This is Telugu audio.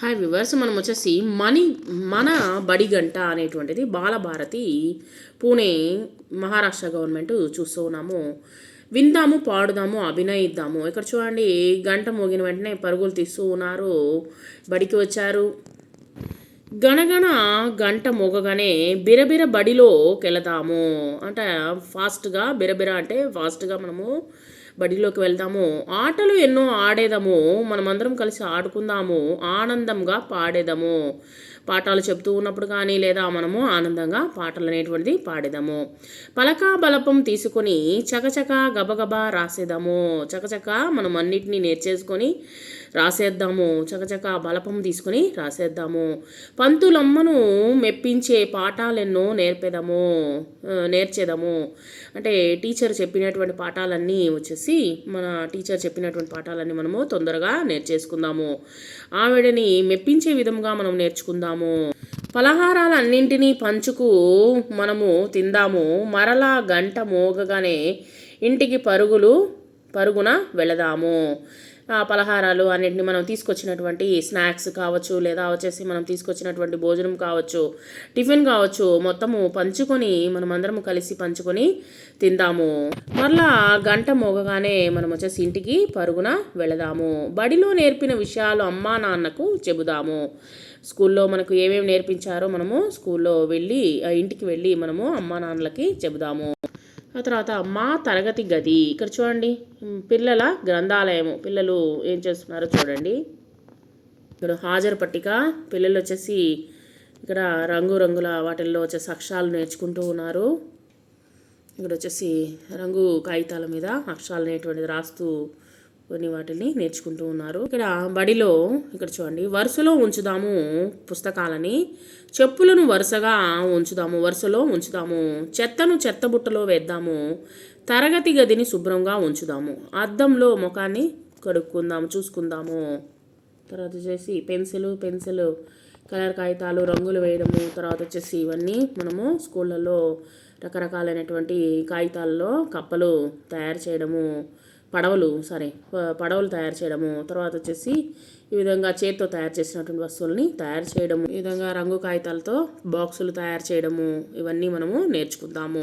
హాయ్ వివర్స్ మనం వచ్చేసి మనీ మన బడి గంట అనేటువంటిది బాలభారతి పూణే మహారాష్ట్ర గవర్నమెంట్ చూస్తూ ఉన్నాము. విందాము పాడుదాము అభినయిద్దాము. ఇక్కడ చూడండి గంట మోగిన వెంటనే పరుగులు తీస్తూ ఉన్నారు. బడికి వచ్చారు. గణగణ గంట మోగగానే బిరబిర బడిలోకి వెళదాము అంటే. ఫాస్ట్గా బిరబిర అంటే ఫాస్ట్గా మనము బడిలోకి వెళ్దాము ఆటలు ఎన్నో ఆడేదాము. మనమందరం కలిసి ఆడుకుందాము. ఆనందంగా పాడేదాము. పాఠాలు చెప్తూ ఉన్నప్పుడు కానీ లేదా మనము ఆనందంగా పాటలు అనేటువంటిది పాడేదాము. పలకా బలపం తీసుకొని చకచక గబగబా రాసేదాము. చకచక మనం అన్నిటినీ నేర్చేసుకొని రాసేద్దాము. చకచక బలపం తీసుకుని రాసేద్దాము. పంతులమ్మను మెప్పించే పాఠాలెన్నో నేర్పేదాము నేర్చేదాము. అంటే టీచర్ చెప్పినటువంటి పాఠాలన్నీ వచ్చేసి మన టీచర్ చెప్పినటువంటి పాఠాలన్నీ మనము తొందరగా నేర్చేసుకుందాము. ఆవిడని మెప్పించే విధంగా మనం నేర్చుకుందాము. పలహారాలన్నింటినీ పంచుకు మనము తిందాము. మరలా గంట మోగగానే ఇంటికి పరుగులు పరుగున వెళదాము. పలహారాలు అన్నింటిని మనం తీసుకొచ్చినటువంటి స్నాక్స్ కావచ్చు లేదా వచ్చేసి మనం తీసుకొచ్చినటువంటి భోజనం కావచ్చు టిఫిన్ కావచ్చు మొత్తము పంచుకొని మనం కలిసి పంచుకొని తిందాము. మరలా గంట మోగగానే మనం వచ్చేసి ఇంటికి పరుగున వెళదాము. బడిలో నేర్పిన విషయాలు అమ్మా నాన్నకు చెబుదాము. స్కూల్లో మనకు ఏమేమి నేర్పించారో మనము స్కూల్లో వెళ్ళి ఇంటికి వెళ్ళి మనము అమ్మా నాన్నలకి చెబుదాము. ఆ తర్వాత మా తరగతి గది ఇక్కడ చూడండి పిల్లల గ్రంథాలయము. పిల్లలు ఏం చేస్తున్నారో చూడండి. ఇక్కడ హాజరు పట్టిక పిల్లలు వచ్చేసి ఇక్కడ రంగురంగుల వాటిల్లో వచ్చేసి అక్షరాలు నేర్చుకుంటూ ఉన్నారు. ఇక్కడ వచ్చేసి రంగు కాగితాల మీద అక్షరాలు అనేటువంటిది రాస్తూ కొన్ని వాటిని నేర్చుకుంటూ ఉన్నారు. ఇక్కడ బడిలో ఇక్కడ చూడండి వరుసలో ఉంచుదాము పుస్తకాలని చెప్పులను వరుసగా ఉంచుదాము వరుసలో ఉంచుదాము చెత్తను చెత్త బుట్టలో వేద్దాము తరగతి గదిని శుభ్రంగా ఉంచుదాము అద్దంలో ముఖాన్ని కడుక్కుందాము చూసుకుందాము. తర్వాత వచ్చేసి పెన్సిల్ పెన్సిల్ కలర్ కాగితాలు రంగులు వేయడము తర్వాత వచ్చేసి ఇవన్నీ మనము స్కూళ్ళల్లో రకరకాలైనటువంటి కాగితాల్లో కప్పలు తయారు చేయడము పడవలు సారీ పడవలు తయారు చేయడము తర్వాత వచ్చేసి ఈ విధంగా చేతితో తయారు చేసినటువంటి వస్తువులని తయారు చేయడము ఈ విధంగా రంగు కాగితాలతో బాక్సులు తయారు చేయడము ఇవన్నీ మనము నేర్చుకుందాము.